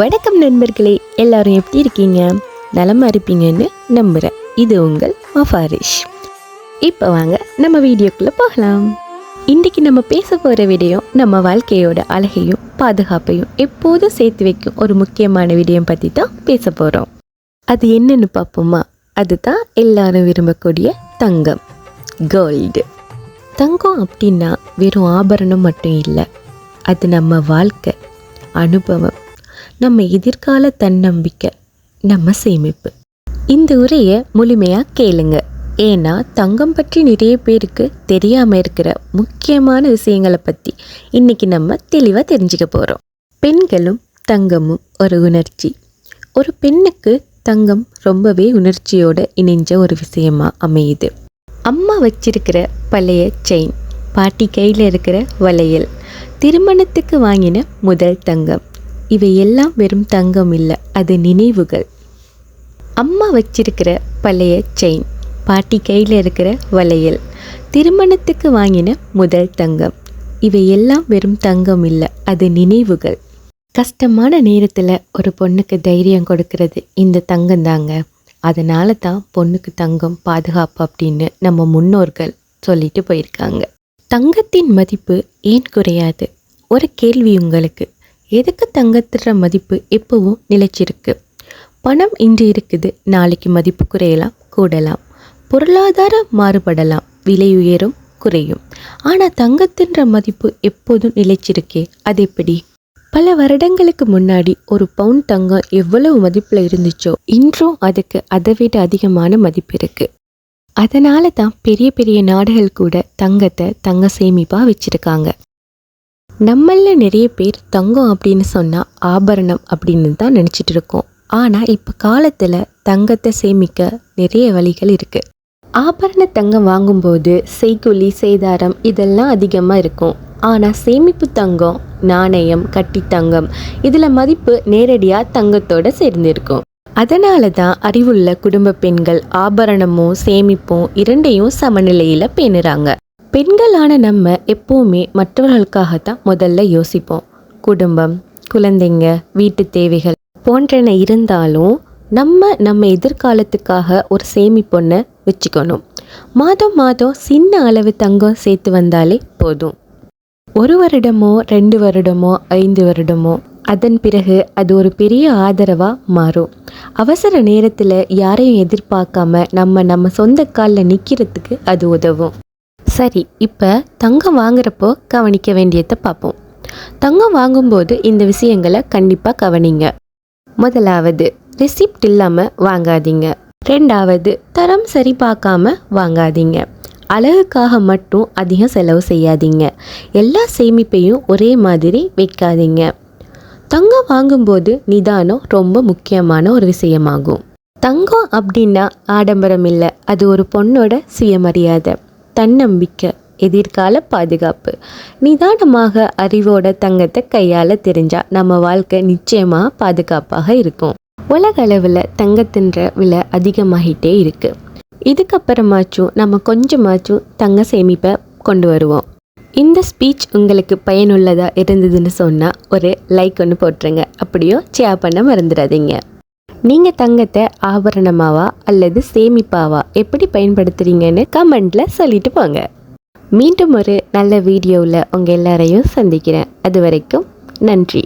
வணக்கம் நண்பர்களே எல்லாரும் எப்படி இருக்கீங்க? நலமாக இருப்பீங்கன்னு நம்புகிறேன் இது உங்கள் மஃபாரிஷ். இப்போ வாங்க நம்ம வீடியோக்குள்ளே போகலாம். இன்றைக்கி நம்ம பேச போகிற விடயம் நம்ம வாழ்க்கையோட அழகையும் பாதுகாப்பையும் எப்போதும் சேர்த்து வைக்கும் ஒரு முக்கியமான விடயம் பற்றி தான் பேச போகிறோம் அது என்னன்னு பார்ப்போமா? அதுதான் எல்லாரும் விரும்பக்கூடிய தங்கம் கோல்டு தங்கம் அப்படின்னா வெறும் ஆபரணம் மட்டும் இல்லை அது நம்ம வாழ்க்கை அனுபவம் நம்ம எதிர்கால தன்னம்பிக்கை நம்ம சேமிப்பு. இந்த உரையை முழுமையாக கேளுங்க. ஏன்னா தங்கம் பற்றி நிறைய பேருக்கு தெரியாமல் இருக்கிற முக்கியமான விஷயங்களை பற்றி இன்னைக்கு நம்ம தெளிவாக தெரிஞ்சுக்க போகிறோம் பெண்களும் தங்கமும் ஒரு உணர்ச்சி. ஒரு பெண்ணுக்கு தங்கம் ரொம்பவே உணர்ச்சியோடு இணைஞ்ச ஒரு விஷயமாக அமையுது. அம்மா வச்சிருக்கிற பழைய செயின் பாட்டி கையில் இருக்கிற வளையல் திருமணத்துக்கு வாங்கின முதல் தங்கம். இவை எல்லாம் வெறும் தங்கம் இல்லை அது நினைவுகள். அம்மா வச்சிருக்கிற பழைய செயின் பாட்டி கையில் இருக்கிற வளையல் திருமணத்துக்கு வாங்கின முதல் தங்கம். இவை எல்லாம் வெறும் தங்கம் இல்லை அது நினைவுகள். கஷ்டமான நேரத்தில் ஒரு பொண்ணுக்கு தைரியம் கொடுக்கறது இந்த தங்கம் தாங்க. அதனால தான் பொண்ணுக்கு தங்கம் பாதுகாப்பு அப்படின்னு நம்ம முன்னோர்கள் சொல்லிட்டு போயிருக்காங்க. தங்கத்தின் மதிப்பு ஏன் குறையாது? ஒரு கேள்வி உங்களுக்கு. எதுக்கு தங்கத்துற மதிப்பு எப்பவும் நிலைச்சிருக்கு? பணம் இன்று இருக்குது நாளைக்கு மதிப்பு குறையலாம் கூடலாம். பொருளாதாரம் மாறுபடலாம் விலை உயரும் குறையும். ஆனால் தங்கத்தின்ற மதிப்பு எப்போதும் நிலைச்சிருக்கே அது எப்படி? பல வருடங்களுக்கு முன்னாடி ஒரு பவுன் தங்கம் எவ்வளவு மதிப்பில் இருந்துச்சோ இன்றும் அதுக்கு அதை விட அதிகமான மதிப்பு இருக்குது அதனால தான் பெரிய பெரிய நாடுகள் கூட தங்கத்தை தங்க சேமிப்பாக வச்சிருக்காங்க. நம்மள நிறைய பேர் தங்கம் அப்படின்னு சொன்னால் ஆபரணம் அப்படின்னு தான் நினச்சிட்டு இருக்கோம். ஆனால் இப்போ காலத்தில் தங்கத்தை சேமிக்க நிறைய வழிகள் இருக்குது ஆபரண தங்கம் வாங்கும்போது செய்கூலி சேதாரம் இதெல்லாம் அதிகமாக இருக்கும். ஆனால் சேமிப்பு தங்கம் நாணயம் கட்டி தங்கம் இதில் மதிப்பு நேரடியாக தங்கத்தோடு சேர்ந்துருக்கும் அதனால தான் அறிவுள்ள குடும்ப பெண்கள் ஆபரணமும் சேமிப்பும் இரண்டையும் சமநிலையில் பேணுறாங்க. பெண்களான நம்ம எப்போவுமே மற்றவர்களுக்காகத்தான் முதல்ல யோசிப்போம். குடும்பம் குழந்தைங்க வீட்டு தேவைகள் போன்றன இருந்தாலும் நம்ம நம்ம எதிர்காலத்துக்காக ஒரு சேமிப்பொன்னை வச்சுக்கணும். மாதம் மாதம் சின்ன அளவு தங்கம் சேர்த்து வந்தாலே போதும். ஒரு வருடமோ ரெண்டு வருடமோ ஐந்து வருடமோ அதன் பிறகு அது ஒரு பெரிய ஆதரவாக மாறும். அவசர நேரத்தில் யாரையும் எதிர்பார்க்காம நம்ம நம்ம சொந்த காலில் நிற்கிறதுக்கு அது உதவும். சரி இப்போ தங்கம் வாங்குறப்போ கவனிக்க வேண்டியதை பார்ப்போம் தங்கம் வாங்கும்போது இந்த விஷயங்களை கண்டிப்பாக கவனிங்க. முதலாவது ரிசிப்ட் இல்லாமல் வாங்காதீங்க. ரெண்டாவது தரம் சரி பார்க்காம வாங்காதீங்க. அழகுக்காக மட்டும் அதிகம் செலவு செய்யாதீங்க. எல்லா சேமிப்பையும் ஒரே மாதிரி வைக்காதீங்க. தங்கம் வாங்கும்போது நிதானம் ரொம்ப முக்கியமான ஒரு விஷயமாகும். தங்கம் அப்படின்னா ஆடம்பரம் இல்லை அது ஒரு பொண்ணோட சுயமரியாதை. தன்னம்பிக்கை எதிர்கால பாதுகாப்பு. நிதானமாக அறிவோட தங்கத்தை கையால் தெரிஞ்சா நம்ம வாழ்க்கை நிச்சயமாக பாதுகாப்பாக இருக்கும். உலக அளவில் தங்கத்தின்ற விலை அதிகமாகிட்டே இருக்கு. இதுக்கப்புறமாச்சும் நம்ம கொஞ்சமாச்சும் தங்க சேமிப்பை கொண்டு வருவோம். இந்த ஸ்பீச் உங்களுக்கு பயனுள்ளதாக இருந்ததுன்னு சொன்னால் ஒரு லைக் ஒன்று போட்டுருங்க. அப்படியோ ஷேர் பண்ண மறந்துடாதீங்க. நீங்கள் தங்கத்தை ஆபரணமாவா அல்லது சேமிப்பாவா எப்படி பயன்படுத்துறீங்கன்னு கமெண்ட்டில் சொல்லிட்டு போங்க. மீண்டும் ஒரு நல்ல வீடியோவில் உங்கள் எல்லாரையும் சந்திக்கிறேன். அது வரைக்கும் நன்றி.